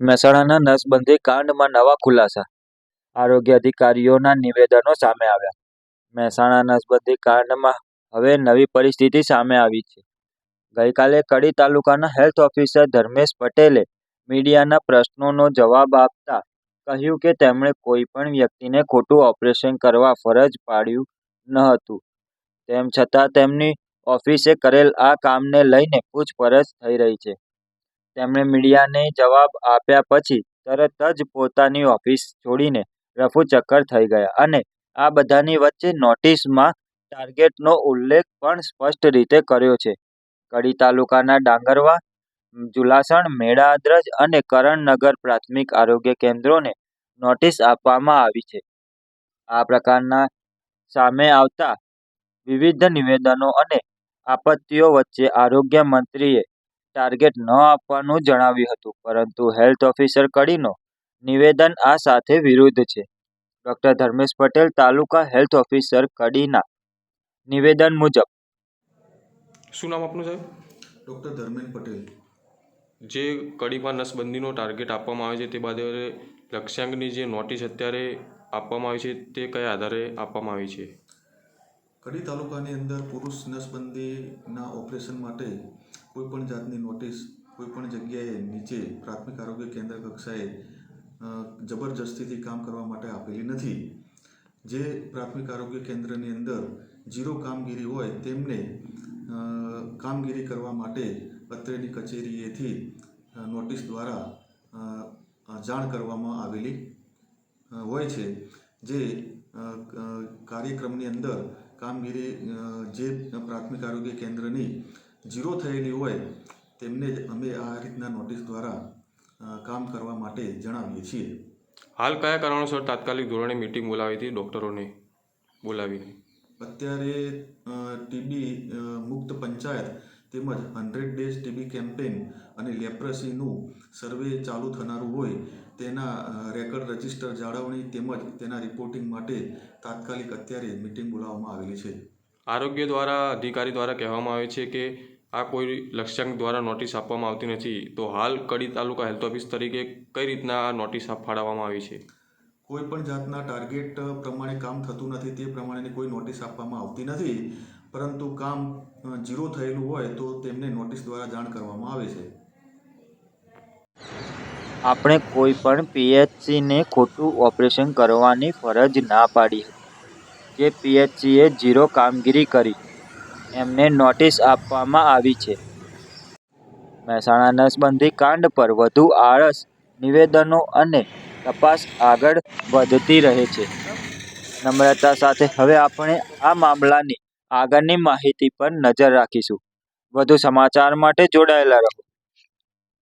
મહેસાણાના નસબંધી કાંડમાં નવા ખુલાસા. આરોગ્ય અધિકારીઓના નિવેદનો સામે આવ્યા. મહેસાણા નસબંધી કાંડમાં હવે નવી પરિસ્થિતિ સામે આવી છે. ગઈકાલે કડી તાલુકાના હેલ્થ ઓફિસર ધર્મેશ પટેલે મીડિયાના પ્રશ્નોનો જવાબ આપતા કહ્યું કે તેમણે કોઈ પણ વ્યક્તિને ખોટું ઓપરેશન કરવા ફરજ પાડ્યું ન હતું. તેમ છતાં તેમની ઓફિસે કરેલ આ કામને લઈને પૂછપરછ થઈ રહી છે. તેમણે મીડિયાને જવાબ આપ્યા પછી તરત જ પોતાની ઓફિસ છોડીને રફુચક્કર થઈ ગયા અને આ બધાની વચ્ચે નોટિસમાં ટાર્ગેટનો ઉલ્લેખ પણ સ્પષ્ટ રીતે કર્યો છે. કડી તાલુકાના ડાંગરવા, જુલાસણ મેળાદ્રજ અને કરણનગર પ્રાથમિક આરોગ્ય કેન્દ્રોને નોટિસ આપવામાં આવી છે. આ પ્રકારના સામે આવતા વિવિધ નિવેદનો અને આપત્તિઓ વચ્ચે આરોગ્ય મંત્રીએ ટાર્ગેટ ન આપવાનું જણાવ્યું હતું પરંતુ હેલ્થ ઓફિસર કડીનો નિવેદન આ સાથે વિરુદ્ધ છે. Doctor Dharmesh Patel taluka health officer કડીના નિવેદન મુજબ. શું નામ આપનું સાહેબ? ડૉક્ટર ધર્મેન પટેલ. જે કડીમાં નસબંધીનો ટાર્ગેટ આપવામાં આવે છે તે બાદ લક્ષ્યાંકની જે નોટિસ અત્યારે આપવામાં આવી છે તે કયા આધારે આપવામાં આવી છે? કડી તાલુકાની અંદર પુરુષ નસબંધીના ઓપરેશન માટે કોઈપણ જાતની નોટિસ કોઈપણ જગ્યાએ નીચે પ્રાથમિક આરોગ્ય કેન્દ્ર કક્ષાએ જબરજસ્તીથી કામ કરવા માટે આપેલી નથી. જે પ્રાથમિક આરોગ્ય કેન્દ્રની અંદર જીરો કામગીરી હોય તેમને કામગીરી કરવા માટે અત્રેની કચેરીએથી નોટિસ દ્વારા જાણ કરવામાં આવેલી હોય છે. જે કાર્યક્રમની અંદર કામગીરી જે પ્રાથમિક આરોગ્ય કેન્દ્રની જીરો થયેલી હોય તેમને અમે આ રીતના નોટિસ દ્વારા કામ કરવા માટે જણાવીએ છીએ. હાલ કયા કારણોસર તાત્કાલિક ધોરણે મિટિંગ બોલાવી હતી ડૉક્ટરોને બોલાવીને? અત્યારે ટીબી મુક્ત પંચાયત તેમજ હંડ્રેડ ડેઝ ટીબી કેમ્પેન અને લેપ્રસીનું સર્વે ચાલુ થનારું હોય તેના રેકર્ડ રજિસ્ટર જાળવણી તેમજ તેના રિપોર્ટિંગ માટે તાત્કાલિક અત્યારે મિટિંગ બોલાવવામાં આવેલી છે. આરોગ્ય દ્વારા અધિકારી દ્વારા કહેવામાં આવે છે કે આ કોઈ લક્ષ્યાંક દ્વારા નોટિસ આપવામાં આવતી નથી. તો હાલ કડી તાલુકા હેલ્થ ઓફિસ તરીકે કઈ રીતના આ નોટિસ ફાળવવામાં આવી છે? કોઈ પણ જાતના ટાર્ગેટ પ્રમાણે કામ થતું નથી તે પ્રમાણેની કોઈ નોટિસ આપવામાં આવતી નથી. પરંતુ કામ જીરો થયેલું હોય તો તેમને નોટિસ દ્વારા જાણ કરવામાં આવે છે. આપણે કોઈ પણ પીએચસીને ખોટું ઓપરેશન કરવાની ફરજ ના પાડી જે પીએચસીએ ઝીરો કામગીરી કરી. એમને નોટિસ આપવામાં આવી છે. મહેસાણા નસબંધી કાંડ પર વધુ આળસ, નિવેદનો અને તપાસ આગળ વધતી રહે છે. નમ્રતા સાથે હવે આપણે આ મામલાની આગળની માહિતી પર નજર રાખીશું. વધુ સમાચાર માટે જોડાયેલા રહો.